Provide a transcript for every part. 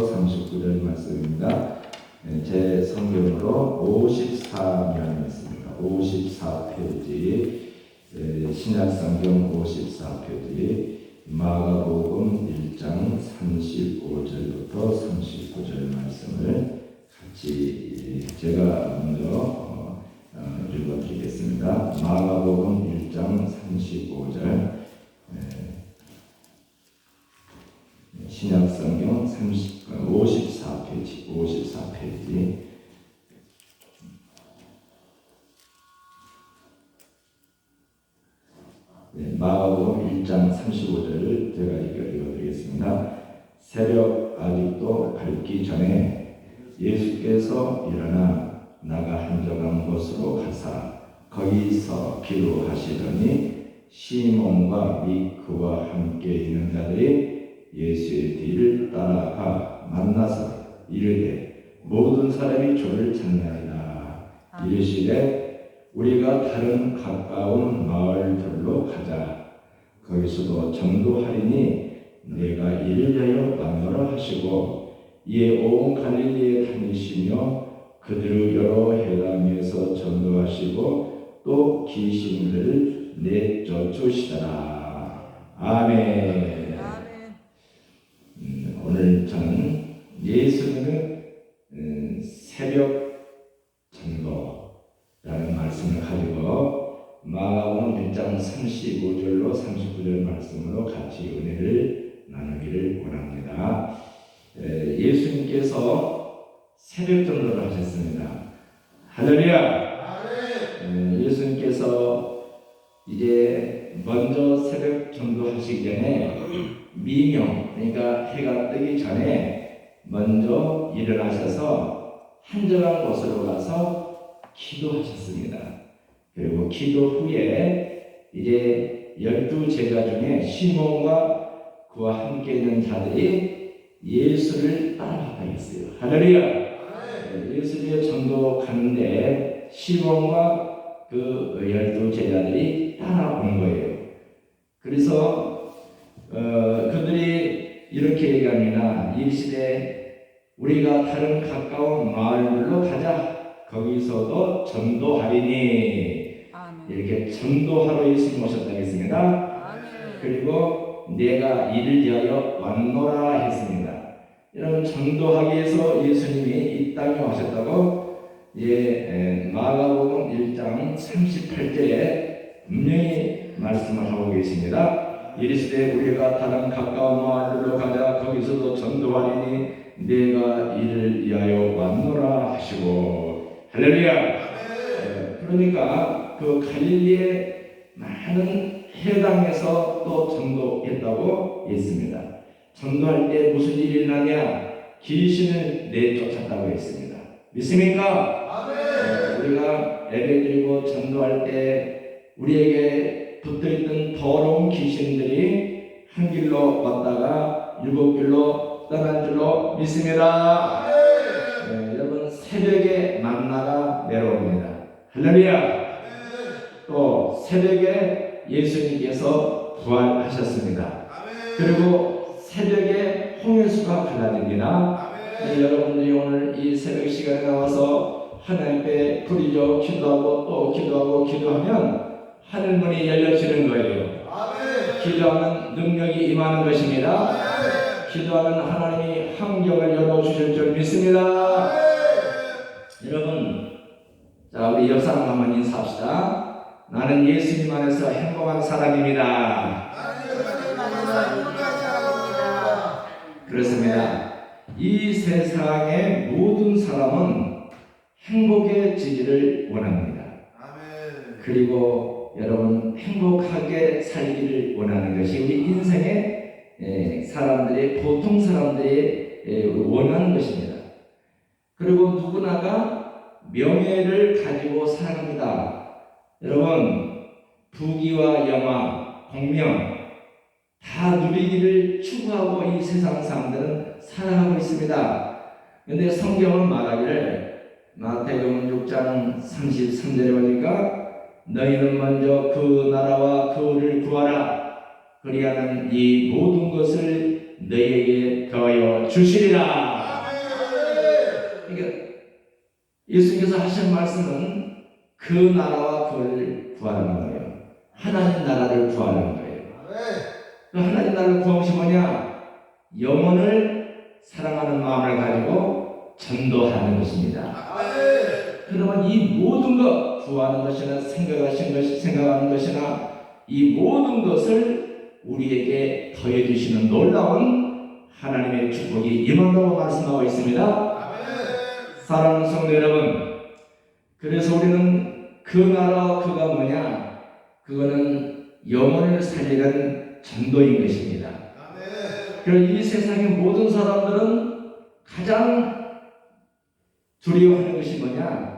39절 말씀입니다. 네, 제 성경으로 54면 있습니다. 54페이지 네, 신약 성경 54페이지 마가복음 1장 35절부터 39절 말씀을 같이 제가 먼저 어, 어, 읽어드리겠습니다. 마가복음 1장 35절 신약 성경 30, 54페이지 54페이지 네, 마가복음 1장 35절을 제가 읽어드리겠습니다. 새벽 아직도 밝기 전에 예수께서 일어나 나가 한적한 곳으로 가사 거기서 기도하시더니 시몬과 및 그와 함께 있는 자들이 예수의 뒤를 따라가 만나서 이르되 모든 사람이 주를 찾나이다 이르시되 우리가 다른 가까운 마을들로 가자. 거기서도 전도하리니 내가 이를 위하여 만나라 하시고 이에 온 갈릴리에 다니시며 그들을 여러 해당에서 전도하시고 또 귀신들을 내쫓으시더라. 아멘. 아멘. 예수님은 음, 새벽 전도라는 말씀을 가지고 마가복음 1장 35절로 39절 말씀으로 같이 은혜를 나누기를 원합니다. 에, 예수님께서 새벽 전도를 하셨습니다. 할렐루야! 에, 예수님께서 이제 먼저 새벽 전도하시기 전에 미명 그러니까 해가 뜨기 전에 먼저 일어나셔서 한적한 곳으로 가서 기도하셨습니다. 그리고 기도 후에 이제 열두 제자 중에 시몬과 그와 함께 있는 자들이 예수를 따라갔다 했어요. 할렐루야. 예수님의 전도 가는데 시몬과 그 열두 제자들이 따라온 거예요. 그래서 어, 그들이 이렇게 얘기합니다. 이 시대 우리가 다른 가까운 마을로 가자. 거기서도 전도하리니. 이렇게 전도하러 예수님 오셨다 했습니다. 그리고 내가 이를 위하여 왔노라 했습니다. 여러분 전도하기 위해서 예수님이 이 땅에 오셨다고 예, 에, 마가복음 1장 38절에 분명히 말씀을 하고 계십니다. 이르시되 우리가 다른 가까운 마을로 가자 거기서도 전도하리니 내가 이를 위하여 왔노라 하시고 할렐루야. 에, 그러니까 그 갈릴리의 많은 해당에서 또 전도했다고 했습니다. 전도할 때 무슨 일이 일어나냐? 귀신을 내쫓았다고 했습니다. 믿습니까? 어, 우리가 예배 드리고 전도할 때 우리에게 붙어 있던 더러운 귀신들이 한 길로 왔다가 일곱 길로 떠난 줄로 믿습니다. 네, 여러분 새벽에 만나가 내려옵니다. 할렐루야. 또 새벽에 예수님께서 부활하셨습니다. 그리고 새벽에 홍해수가 갈라집니다. 네, 여러분들이 오늘 이 새벽 시간에 나와서 하나님 앞에 부리죠 기도하고 또 기도하고 기도하면 하늘문이 열려지는 거예요. 기도하는 능력이 임하는 것입니다. 기도하는 하나님이 환경을 열어주실 줄 믿습니다. 여러분, 자 우리 옆 사람 한번 인사합시다. 나는 예수님 안에서 행복한 사람입니다. 그렇습니다. 이 세상의 모든 사람은 행복해지기를 원합니다. 그리고 여러분 행복하게 살기를 원하는 것이 우리 인생의 예, 사람들이 보통 사람들이 예, 원하는 것입니다. 그리고 누구나가 명예를 가지고 살아갑니다. 여러분 부귀와 영화, 공명 다 누리기를 추구하고 이 세상 사람들은 살아가고 있습니다. 근데 성경은 말하기를 마태복음 6장 33절에 보니까 너희는 먼저 그 나라와 그를 구하라 그리하면 이 모든 것을 너희에게 더하여 주시리라. 그러니까 예수님께서 하신 말씀은 그 나라와 그를 구하는 거예요. 하나님 나라를 구하는 거예요. 그 하나님 나라를 구하는 것이 뭐냐? 영혼을 사랑하는 마음을 가지고 전도하는 것입니다. 그러면 이 모든 것 구하는 것이나 생각하신 것 생각하는 것이나 이 모든 것을 우리에게 더해 주시는 놀라운 하나님의 축복이 임한다고 말씀하고 있습니다. 사랑하는 성도 여러분, 그래서 우리는 그 나라 그가 뭐냐? 그거는 영혼을 살리는 전도인 것입니다. 그리고 이 세상의 모든 사람들은 가장 두려워하는 것이 뭐냐?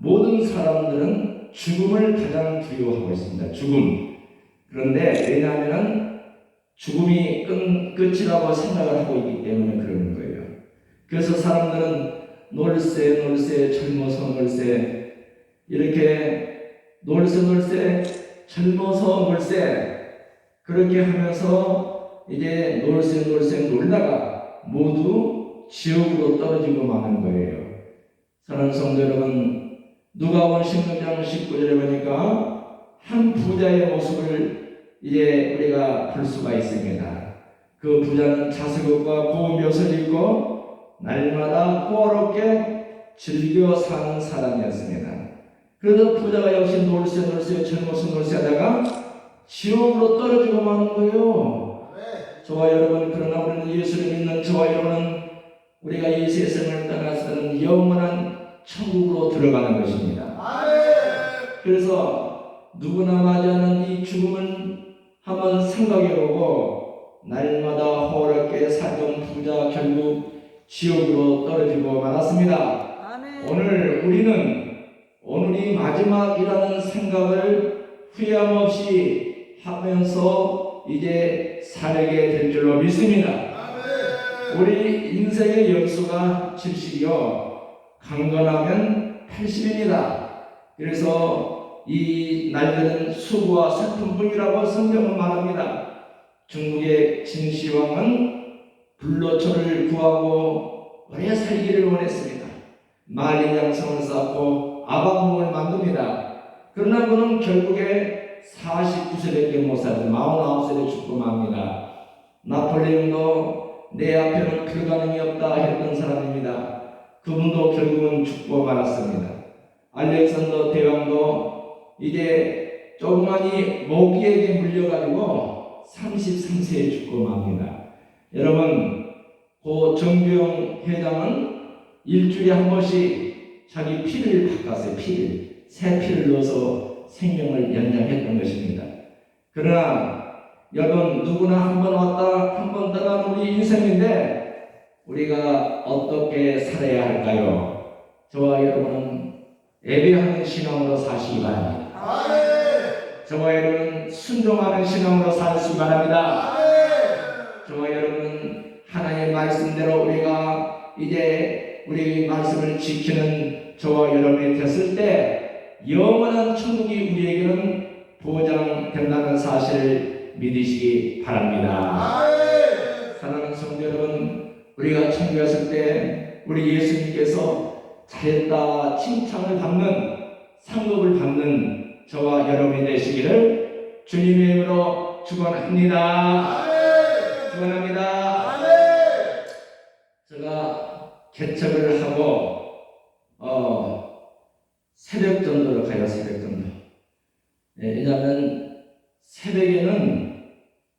모든 사람들은 죽음을 가장 두려워하고 있습니다. 죽음. 그런데 왜냐하면 죽음이 끝, 끝이라고 생각을 하고 있기 때문에 그러는 거예요. 그래서 사람들은 놀세, 놀세, 젊어서 놀세, 이렇게 놀세, 놀세, 젊어서 놀세, 그렇게 하면서 이제 놀세, 놀세 놀다가 모두 지옥으로 떨어지고 마는 거예요. 사랑하는 성도 여러분, 누가복음 16장 19절에 보니까 한 부자의 모습을 이제 우리가 볼 수가 있습니다. 그 부자는 자석옷과 고운 벼슬을 입고 날마다 호화롭게 즐겨 사는 사람이었습니다. 그래서 부자가 역시 놀세 놀세 젊어서 놀세 하다가 지옥으로 떨어지고 마는 거예요. 저와 여러분 그러나 우리는 예수를 믿는 저와 여러분은 우리가 이 세상을 떠나서는 영원한 천국으로 들어가는 것입니다. 그래서 누구나 맞이하는 이 죽음은 한번 생각해보고 날마다 호락게 살던 부자 결국 지옥으로 떨어지고 말았습니다. 오늘 우리는 오늘이 마지막이라는 생각을 후회함 없이 하면서 이제 살게 될 줄로 믿습니다. 우리 인생의 연수가 70이요. 강건하면 80입니다. 그래서 이 날들은 수고와 슬픔뿐이라고 성경은 말합니다. 중국의 진시황은 불로초를 구하고 오래 살기를 원했습니다. 만리 양성을 쌓고 아방궁을 만듭니다. 그러나 그는 결국에 49세밖에 못 살고 49세에 죽고 맙니다. 나폴레옹도 내 앞에는 불가능이 없다 했던 사람입니다. 그분도 결국은 죽고 말았습니다. 알렉산더 대왕도 이제 조그마니 모기에게 물려가지고 33세에 죽고 맙니다. 여러분, 고 정규영 회장은 일주일에 한 번씩 자기 피를 바꿨어요. 피를. 새 피를 넣어서 생명을 연장했던 것입니다. 그러나 여러분 누구나 한 번 왔다 한 번 떠나는 우리 인생인데 우리가 어떻게 살아야 할까요? 저와 여러분은 예배하는 신앙으로 사시기 바랍니다. 저와 여러분은 순종하는 신앙으로 사시기 바랍니다. 저와 여러분은 하나님의 말씀대로 우리가 이제 우리 말씀을 지키는 저와 여러분이 됐을 때 영원한 천국이 우리에게는 보장된다는 사실을 믿으시기 바랍니다. 사랑하는 성도 여러분, 우리가 갔을 때 우리 예수님께서 잘했다 칭찬을 받는 상급을 받는 저와 여러분이 되시기를 주님의 이름으로 축원합니다. 축원합니다. 제가 개척을 하고 어 새벽 정도로 가요 새벽 정도. 예, 왜냐하면 새벽에는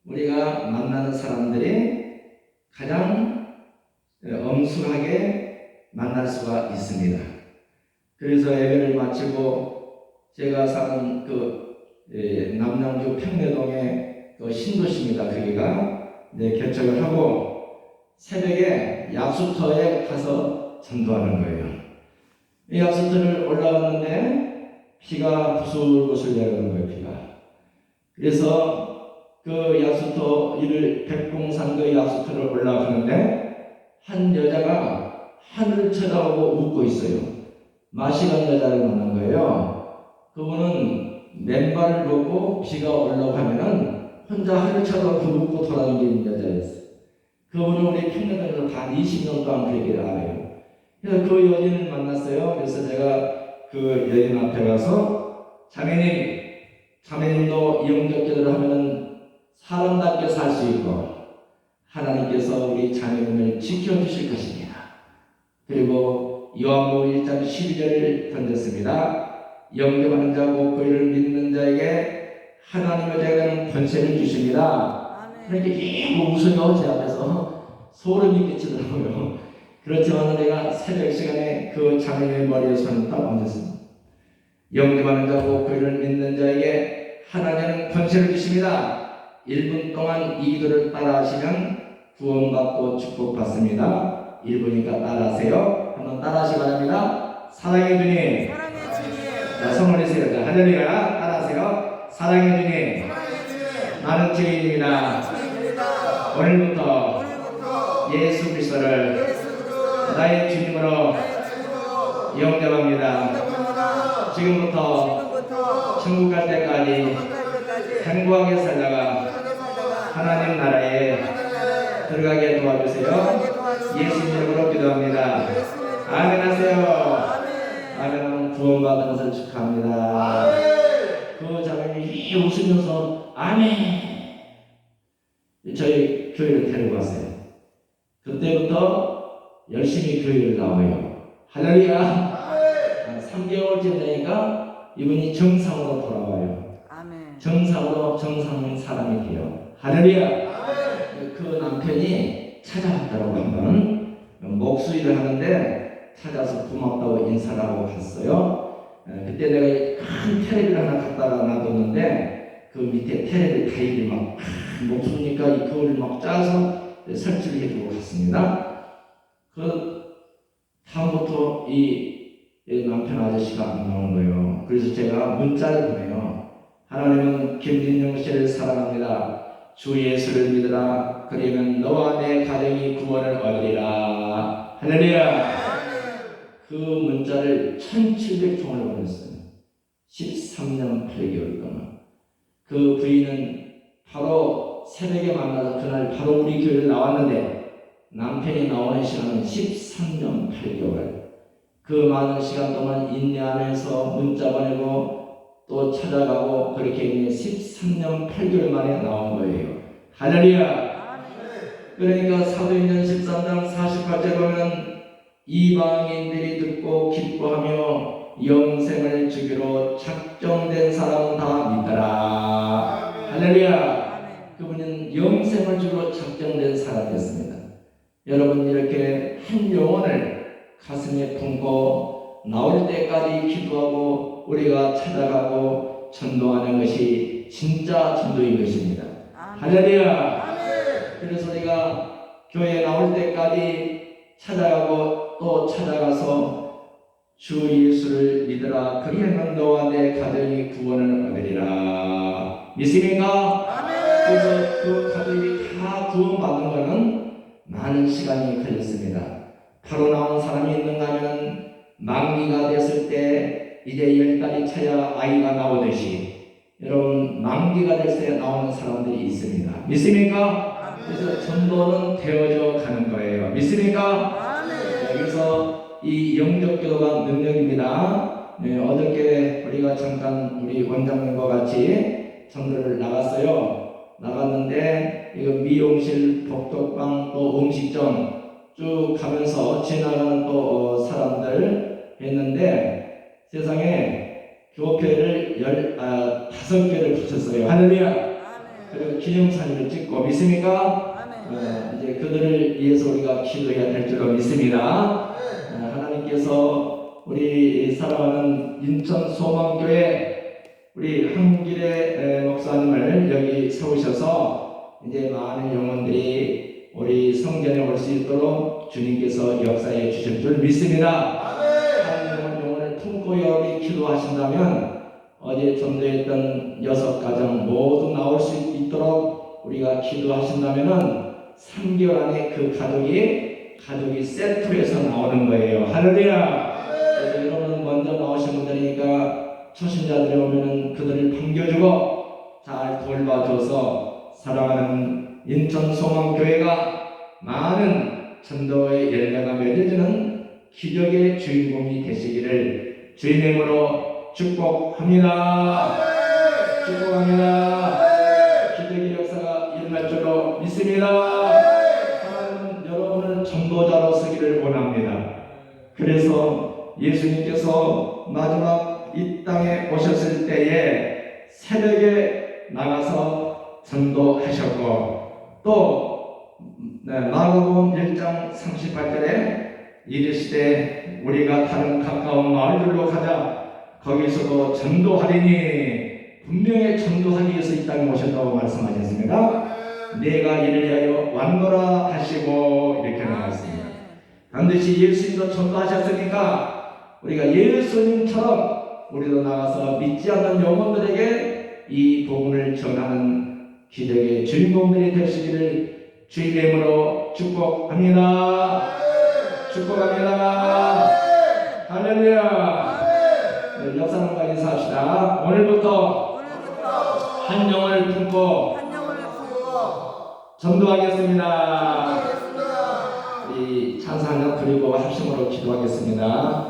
우리가 만나는 사람들이 가장 예, 엄숙하게 만날 수가 있습니다. 그래서 예배를 마치고 제가 사는 그 예, 남양주 평내동의 그 신도시입니다. 거기가 네, 개척을 하고 새벽에 약수터에 가서 전도하는 거예요. 이 약수터를 올라갔는데 비가 부슬부슬 내리는 거예요. 비가. 그래서 그 약수터 이를 백봉산 그 약수터를 올라가는데 한 여자가 하늘을 쳐다보고 웃고 있어요. 마시간 여자를 만난 거예요. 그분은 맨발을 벗고 비가 올라가면은 혼자 하늘 쳐다보고 웃고 돌아다니는 여자였어요. 그분은 우리 평년에서 단 20년 동안 그 얘기를 알아요. 그래서 그 여인을 만났어요. 그래서 제가 그 여인 앞에 가서 자매님, 자매님도 영적 기도를 하면은 사람답게 살 수 있고 하나님께서 우리 자매님을 지켜주실 것입니다. 그리고 요한복음 1장 12절을 던졌습니다. 영접하는 자 목표를 믿는 자에게 하나님의 자가는 권세를 주십니다. 그렇게 계속 웃어요 제 앞에서 소름이 끼치더라고요. 그렇지만 내가 새벽 시간에 그 자매의 머리에 손을 딱 얹었습니다. 영접하는 자 목표를 믿는 자에게 하나님은 권세를 주십니다. 1분 동안 이 기도를 따라 하시면 구원받고 축복받습니다. 1분이니까 따라하세요. 한번 따라하시기 바랍니다. 사랑의 주님, 사랑의 주님. 자, 성을 내세요. 자, 할렐루야. 따라하세요. 사랑의 주님, 사랑의 주님. 나는 죄인입니다. 오늘부터 오늘부터 예수 그리스도를 나의 주님으로 영접합니다. 지금부터 지금부터 천국 갈 때까지 행복하게 살다가 하나님 나라에 들어가게 도와주세요. 예수 이름으로 기도합니다. 아멘 하세요. 아멘. 아멘 구원받은 것을 축하합니다. 그 자매님이 웃으면서 아멘. 저희 교회를 데리고 왔어요. 그때부터 열심히 교회를 나와요. 할렐루야. 한 3개월쯤 되니까 이분이 정상으로 돌아와요. 아멘. 정상으로 정상인 사람이 돼요. 할렐루야. 그 남편이 찾아왔다고 한번 목수일을 하는데 찾아서 고맙다고 인사를 하고 갔어요. 에, 그때 내가 큰 테레비를 하나 갖다가 놔뒀는데 그 밑에 테레비 타일이 막 아, 목수니까 이 그걸 막 짜서 설치를 해주고 갔습니다. 그 다음부터 이, 이 남편 아저씨가 안 나오는 거예요. 그래서 제가 문자를 보내요. 하나님은 김진영 씨를 사랑합니다. 주 예수를 믿으라. 그러면 너와 내 가정이 구원을 얻으리라. 할렐루야. 그 문자를 1700통을 보냈어요. 13년 8개월 동안. 그 부인은 바로 새벽에 만나서 그날 바로 우리 교회를 나왔는데 남편이 나오는 시간은 13년 8개월. 그 많은 시간 동안 인내하면서 문자 보내고 또 찾아가고 그렇게 이제 13년 8개월 만에 나온 거예요. 할렐루야. 그러니까 사도행전 13장 48절 보면 이방인들이 듣고 기뻐하며 영생을 주기로 작정된 사람은 다 믿더라. 할렐루야. 그분은 영생을 주기로 작정된 사람이었습니다. 여러분 이렇게 한 영혼을 가슴에 품고 나올 때까지 기도하고 우리가 찾아가고 전도하는 것이 진짜 전도인 것입니다. 할렐루야. 그래서 우리가 교회 나올 때까지 찾아가고 또 찾아가서 주 예수를 믿으라 그리하면 너와 내 가정이 구원을 얻으리라 믿습니까? 그래서 그 가족이 다 구원받는 것은 많은 시간이 걸렸습니다 바로 나온 사람이 있는가 하면 만기가 됐을 때 이제 열 달이 차야 아이가 나오듯이 여러분 만기가 됐을 때 나오는 사람들이 있습니다 믿습니까? 그래서 전도는 되어져 가는 거예요. 믿습니까? 네, 그래서 이 영적 기도가 능력입니다. 네, 어저께 우리가 잠깐 우리 원장님과 같이 전도를 나갔어요. 나갔는데 이거 미용실, 복덕방 또 음식점 쭉 가면서 지나가는 또 어, 사람들 했는데 세상에 교회를 열 아, 다섯 개를 붙였어요. 할렐루야. 그리고 기념사진을 찍고 믿습니까? 어, 이제 그들을 위해서 우리가 기도해야 될 줄로 믿습니다. 어, 하나님께서 우리 사랑하는 인천 소망교회 우리 한길의 에, 목사님을 여기 세우셔서 이제 많은 영혼들이 우리 성전에 올 수 있도록 주님께서 역사해 주실 줄 믿습니다. 품고 여러분이 기도하신다면 어제 전도했던 여섯 가정 모두 나올 수 있도록 우리가 기도하신다면은 3개월 안에 그 가족이 가족이 세트에서 나오는 거예요. 할렐루야. 여러분 먼저 나오신 분들이니까 초신자들이 오면은 그들을 반겨주고 잘 돌봐줘서 사랑하는 인천 소망교회가 많은 전도의 열매가 맺어지는 기적의 주인공이 되시기를 주님의 이름으로 축복합니다. 축복합니다. 기적의 역사가 일어날 줄로 믿습니다. 하나님은 여러분을 전도자로 쓰기를 원합니다. 그래서 예수님께서 마지막 이 땅에 오셨을 때에 새벽에 나가서 전도하셨고 또 네, 마가복음 1장 38절에 이르시되 우리가 다른 가까운 마을들로 가자 거기서도 전도하리니 분명히 전도하기 위해서 이 땅에 오셨다고 말씀하셨습니다. 내가 이를 위하여 왔노라 하시고 이렇게 나왔습니다. 반드시 예수님도 전도하셨으니까 우리가 예수님처럼 우리도 나가서 믿지 않는 영혼들에게 이 복음을 전하는 기적의 주인공들이 되시기를 주님의 이름으로 축복합니다. 축복합니다. 할렐루야. 네, 역사랑과 인사합시다. 오늘부터 한 영혼을 품고 전도하겠습니다. 하겠습니다. 이 찬사는 그리고 합심으로 기도하겠습니다.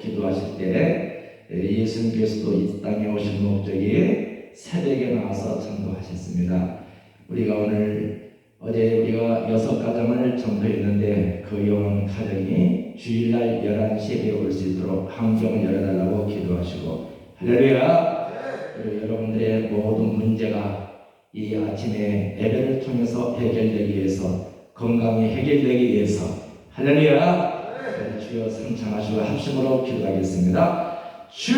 기도하실 때 예수님께서도 이 땅에 오신 목적이 새벽에 나와서 전도하셨습니다. 우리가 오늘 어제 우리가 여섯 가정을 점거했는데 그영 가정이 주일날 11시에 예배 올수 있도록 환경을 열어달라고 기도하시고 할렐루야 그리고 여러분들의 모든 문제가 이 아침에 예배를 통해서 해결되기 위해서 건강이 해결되기 위해서 할렐루야 주여 상창하시고 합심으로 기도하겠습니다. 주